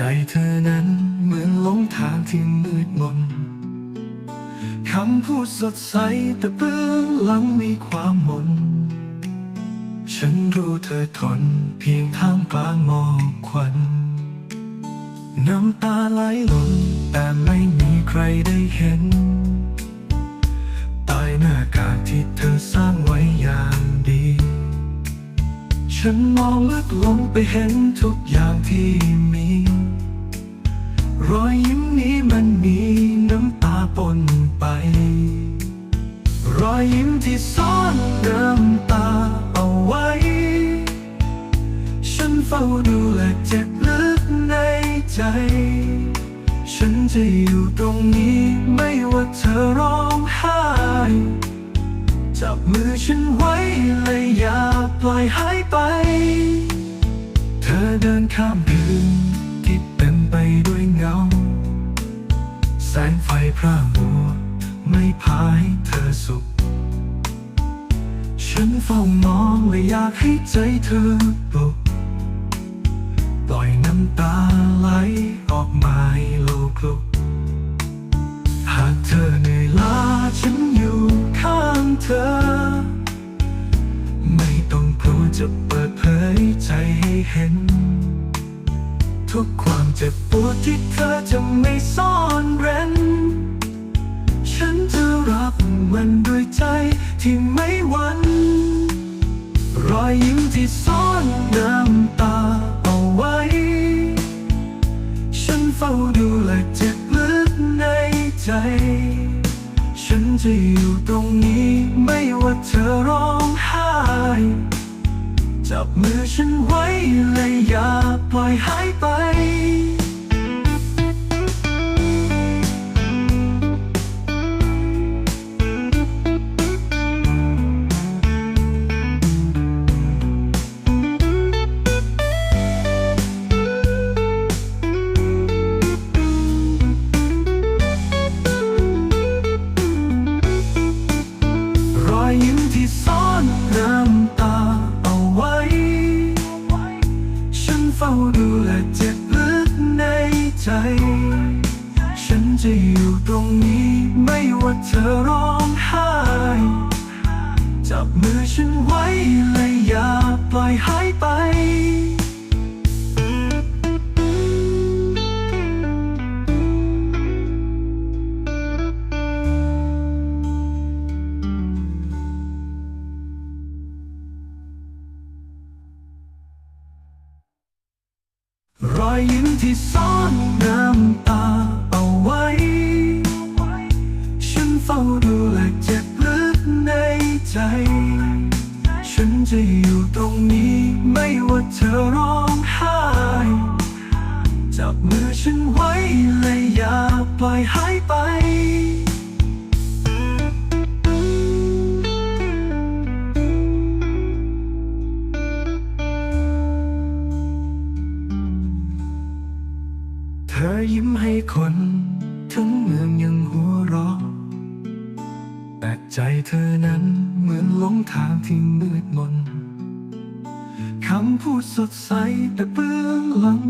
ใจเธอนั้นเหมือนหลงทางที่มืดมนคำพูดสดใสแต่เบื้องหลังมีความหมน ฉันรู้เธอทนเพียงท่ามกลางหมอกควัน น้ำตาไหลหล่นแต่ไม่มีใครได้เห็นใต้หน้ากากที่เธอสร้างไว้อย่างดี ฉันมองลึกลงไปเห็นทุกอย่างที่ อยยิ้มที่ซ่อนน้ำตาเอาไว้ ฉันเฝ้าดูและเจ็บลึกในใจ ฉันจะอยู่ตรงนี้ไม่ว่าเธอร้องไห้ จับมือฉันไว้และอย่าปล่อยหายไป เธอเดินข้ามคืนที่เต็มไปด้วยเงา แสงไฟพร่ามัวไม่พาให้เธอ เฝ้ามองและอยากให้ใจเธอปลุกปล่อยน้ำตาไหลออกมาโลกลุกหากเธอเหนื่อยล้าฉันอยู่ข้างเธอ ไม่ต้องกลัวจะเปิดเผยใจให้เห็น ทุกความเจ็บปวดที่เธอจะไม่ซ่อนเร้น ฉันจะรับมันด้วยใจที่ไม่หวั่น อยยิ้มที่ซ่อนน้ำตาเอาไว้ ฉันเฝ้าดูและเจ็บลึกในใจ ฉันจะอยู่ตรงนี้ไม่ว่าเธอร้องไห้ จับมือฉันไว้และอย่าปล่อยหายไป อยยิ้มที่ซ่อนน้ำตาเอาไว้ ฉันเฝ้าดูและเจ็บลึกในใจ ฉันจะอยู่ตรงนี้ไม่ว่าเธอร้องไห้ จับมือฉันไว้และอย่าปล่อยหายไป อยยิ้มที่ซ่อนน้ำตาเอาไว้ ฉันเฝ้าดูและเจ็บลึกในใจ ฉันจะอยู่ตรงนี้ไม่ว่าเธอร้องไห้ จับมือฉันไว้และอย่าปล่อยให ธอยิ้มให้คน ทั้งเมืองยังหัวเราะแต่ใจเธอนั้นเหมือนหลงทางที่มืดมนคำพูดสดใสแต่เบื้องหลัง